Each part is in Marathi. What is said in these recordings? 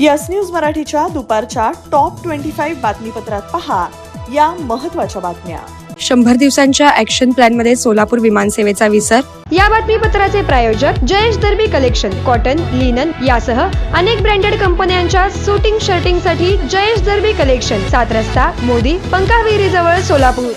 यस न्यूज मराठीच्या दुपारच्या टॉप ट्वेंटी फाईव्ह बातमीपत्रात पहा या महत्त्वाच्या बातम्या. शंभर दिवसांच्या ऍक्शन प्लॅनमध्ये सोलापूर विमानसेवेचा विसर. या बातमीपत्राचे प्रायोजक Jayesh Darbi collection cotton linen यासह अनेक ब्रँडेड कंपन्यांच्या सुटिंग शर्टिंगसाठी जयेश दर्बी कलेक्शन सात रस्ता मोदी पंकाविहिरी जवळ सोलापूर.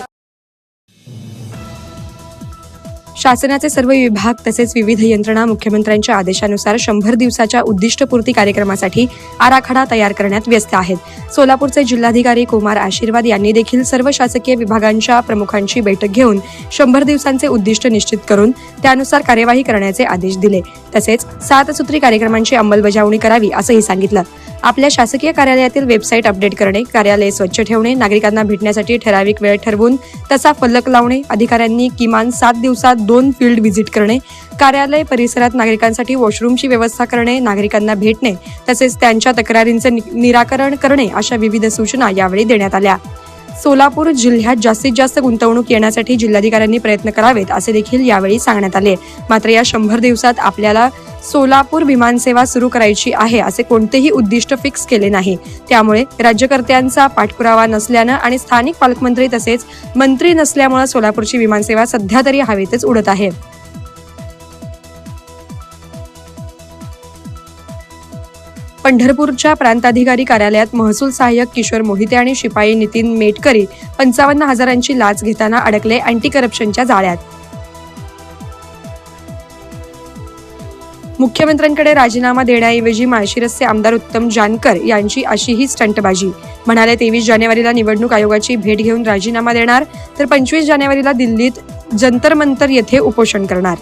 शासनाचे सर्व विभाग तसेच विविध यंत्रणा मुख्यमंत्र्यांच्या आदेशानुसार शंभर दिवसाच्या उद्दिष्टपूर्ती कार्यक्रमासाठी आराखडा तयार करण्यात व्यस्त आहेत. सोलापूरचे जिल्हाधिकारी कुमार आशीर्वाद यांनी देखील सर्व शासकीय विभागांच्या प्रमुखांची बैठक घेऊन शंभर दिवसांचे उद्दिष्ट निश्चित करून त्यानुसार कार्यवाही करण्याचे आदेश दिले. तसेच सात सूत्री कार्यक्रमांची अंमलबजावणी करावी असंही सांगितलं. आपल्या शासकीय कार्यालयातील वेबसाईट अपडेट करणे कार्यालय स्वच्छ ठेवणे नागरिकांना भेटण्यासाठी ठराविक वेळ ठरवून तसा फलक लावणे अधिकाऱ्यांनी किमान सात दिवसात दोन फील्ड व्हिजिट करणे कार्यालय परिसरात नागरिकांसाठी वॉशरूमची व्यवस्था करणे नागरिकांना भेटणे तसेच त्यांच्या तक्रारींचे नि- निराकरण करणे अशा विविध सूचना यावेळी देण्यात आल्या. सोलापूर जिल्ह्यात जास्तीत जास्त गुंतवणूक येण्यासाठी जिल्हाधिकाऱ्यांनी प्रयत्न करावेत असे देखील यावेळी सांगण्यात आले. मात्र या शंभर दिवसात आपल्याला सोलापूर विमानसेवा सुरू करायची आहे असे कोणतेही उद्दिष्ट फिक्स केले नाही. त्यामुळे राज्यकर्त्यांचा पाठपुरावा नसल्यानं आणि स्थानिक पालकमंत्री तसेच मंत्री नसल्यामुळे सोलापूरची विमानसेवा सध्या तरी हवेतच उडत आहे. पंढरपूरच्या प्रांताधिकारी कार्यालयात महसूल सहाय्यक किशोर मोहिते आणि शिपाई नितीन मेटकरी पंचावन्न हजारांची लाच घेताना अडकले अँटी करप्शनच्या जाळ्यात. मुख्यमंत्र्यांकडे राजीनामा देण्याऐवजी माळशिरसचे आमदार उत्तम जानकर यांची अशीही स्टंटबाजी. म्हणाले तेवीस जानेवारीला निवडणूक आयोगाची भेट घेऊन राजीनामा देणार तर पंचवीस जानेवारीला दिल्लीत जंतर मंतर येथे उपोषण करणार.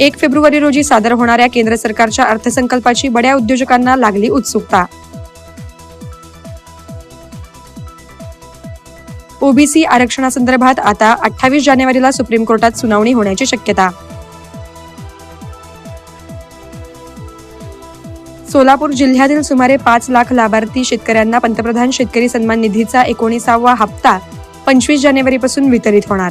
एक फेब्रुवारी रोजी सादर होणाऱ्या केंद्र सरकारच्या अर्थसंकल्पाची बड्या उद्योजकांना लागली उत्सुकता. ओबीसी आरक्षणासंदर्भात आता अठ्ठावीस जानेवारीला सुप्रीम कोर्टात सुनावणी होण्याची शक्यता. सोलापूर जिल्ह्यातील सुमारे पाच लाख लाभार्थी शेतकऱ्यांना पंतप्रधान शेतकरी सन्मान निधीचा एकोणीसावा हप्ता पंचवीस जानेवारीपासून वितरित होणार.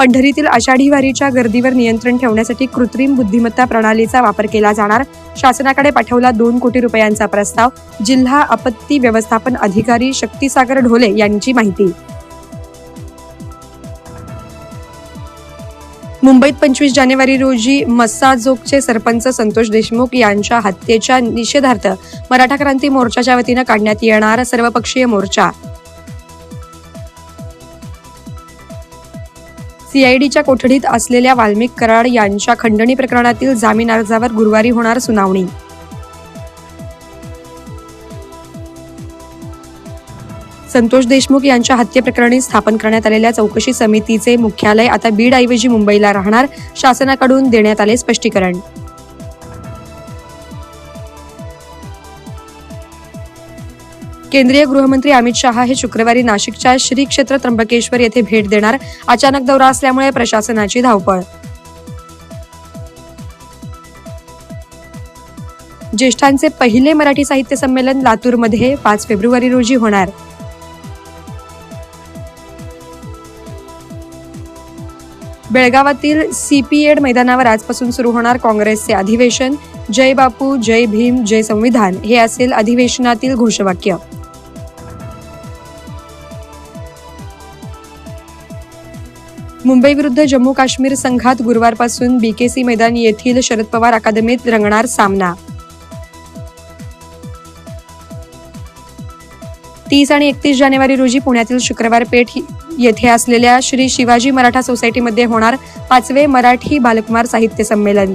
पंढरीतील आषाढी वारीच्या गर्दीवर नियंत्रण ठेवण्यासाठी कृत्रिम बुद्धिमत्ता प्रणालीचा वापर केला जाणार. शासनाकडे पाठवला दोन कोटी रुपयांचा प्रस्ताव. जिल्हा आपत्ती व्यवस्थापन अधिकारी शक्तीसागर ढोले यांची माहिती. मुंबईत पंचवीस जानेवारी रोजी मस्साजोगचे सरपंच संतोष देशमुख यांच्या हत्येच्या निषेधार्थ मराठा क्रांती मोर्चाच्या वतीनं काढण्यात येणार सर्वपक्षीय मोर्चा. सीआयडीच्या कोठडीत असलेल्या वाल्मिक कराड यांच्या खंडणी प्रकरणातील जामीन अर्जावर गुरुवारी होणार सुनावणी. संतोष देशमुख यांच्या हत्येप्रकरणी स्थापन करण्यात आलेल्या चौकशी समितीचे मुख्यालय आता बीडऐवजी मुंबईला राहणार शासनाकडून देण्यात आले स्पष्टीकरण. केंद्रीय गृहमंत्री अमित शहा हे शुक्रवारी नाशिकच्या श्री क्षेत्र त्र्यंबकेश्वर येथे भेट देणार. अचानक दौरा असल्यामुळे प्रशासनाची धावपळ. ज्येष्ठांचे पहिले मराठी साहित्य संमेलन लातूरमध्ये पाच फेब्रुवारी रोजी होणार. बेळगावातील सीपीएड मैदानावर आजपासून सुरू होणार काँग्रेसचे अधिवेशन. जय बापू जय भीम जय संविधान हे असेल अधिवेशनातील घोषवाक्य. मुंबई विरुद्ध जम्मू काश्मीर संघात गुरुवारपासून बीकेसी मैदान येथील शरद पवार अकादमीत रंगणार सामना. तीस आणि एकतीस जानेवारी रोजी पुण्यातील शुक्रवार पेठ येथे असलेल्या श्री शिवाजी मराठा सोसायटीमध्ये होणार पाचवे मराठी बालकुमार साहित्य संमेलन.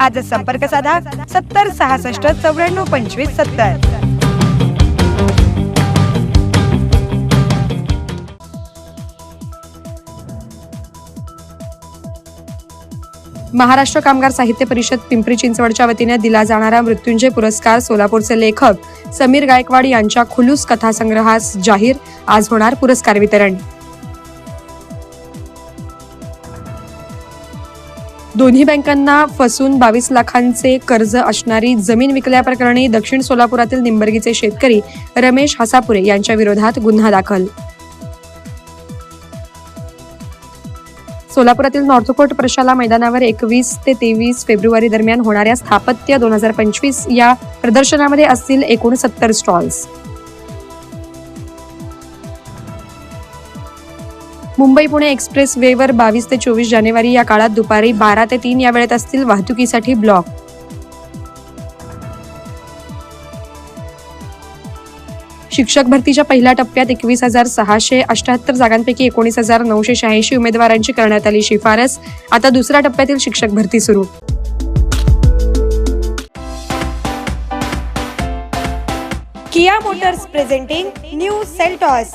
आजच संपर्क साधा सत्तर सहासष्ट चौऱ्याण्णव पंचवीस सत्तर. महाराष्ट्र कामगार साहित्य परिषद पिंपरी चिंचवडच्या वतीने दिला जाणारा मृत्युंजय पुरस्कार सोलापूरचे लेखक समीर गायकवाड यांच्या खुलूस कथासंग्रहास जाहीर आज होणार पुरस्कार वितरण. दोन्ही बँकांना फसून बावीस लाखांचे कर्ज असणारी जमीन विकल्याप्रकरणी दक्षिण सोलापुरातील निंबर्गीचे शेतकरी रमेश हसापुरे यांच्या विरोधात गुन्हा दाखल. सोलापुरातील नॉर्थकोट प्रशाला मैदानावर एकवीस ते तेवीस फेब्रुवारी दरम्यान होणाऱ्या स्थापत्य दोन हजार पंचवीस या प्रदर्शनामध्ये असतील एकूण सत्तर स्टॉल्स. मुंबई पुणे एक्सप्रेस वेवर बावीस ते चोवीस जानेवारी या काळात दुपारी बारा ते तीन या वेळेत असतील वाहतुकीसाठी ब्लॉक. शिक्षक भरतीच्या पहिल्या टप्प्यात एकवीस हजार सहाशे अष्ट्याहत्तर जागांपैकी एकोणीस हजार नऊशे शहाऐंशी उमेदवारांची करण्यात आली शिफारस. आता दुसऱ्या टप्प्यातील शिक्षक भरती सुरू. Kia Motors presenting new Seltos.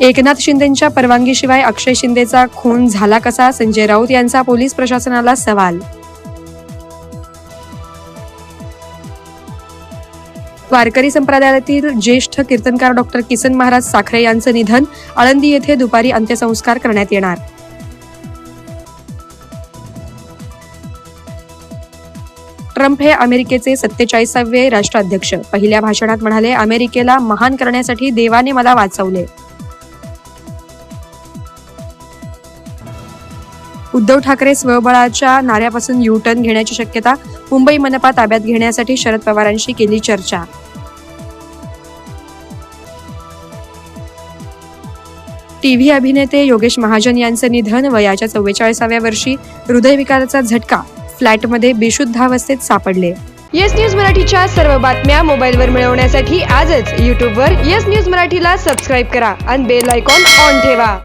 Eknath शिंदेच्या परवानगीशिवाय अक्षय शिंदेचा खून झाला कसा? संजय राऊत यांचा पोलीस प्रशासनाला सवाल. वारकरी संप्रदायातील ज्येष्ठ कीर्तनकार डॉक्टर किसन महाराज साखरे यांचं निधन आळंदी येथे दुपारी अंत्यसंस्कार करण्यात येणार. ट्रम्प हे अमेरिकेचे सत्तेचाळीसावे राष्ट्राध्यक्ष. पहिल्या भाषणात म्हणाले अमेरिकेला महान करण्यासाठी देवाने मला वाचवले. उद्धव ठाकरे स्वबळाच्या नाऱ्यापासून यू टर्न घेण्याची शक्यता मुंबई मनपा ताब्यात घेण्यासाठी शरद पवारांशी केली चर्चा. टीव्ही अभिनेते योगेश महाजन यांचं निधन वयाच्या चव्वेचाळीसाव्या वर्षी हृदयविकाराचा झटका फ्लॅटमध्ये बेशुद्धावस्थेत सापडले. येस न्यूज मराठीच्या सर्व बातम्या मोबाईलवर मिळवण्यासाठी आजच यूट्यूबवर येस न्यूज मराठीला सबस्क्राईब करा आणि बेल आयकॉन ऑन ठेवा.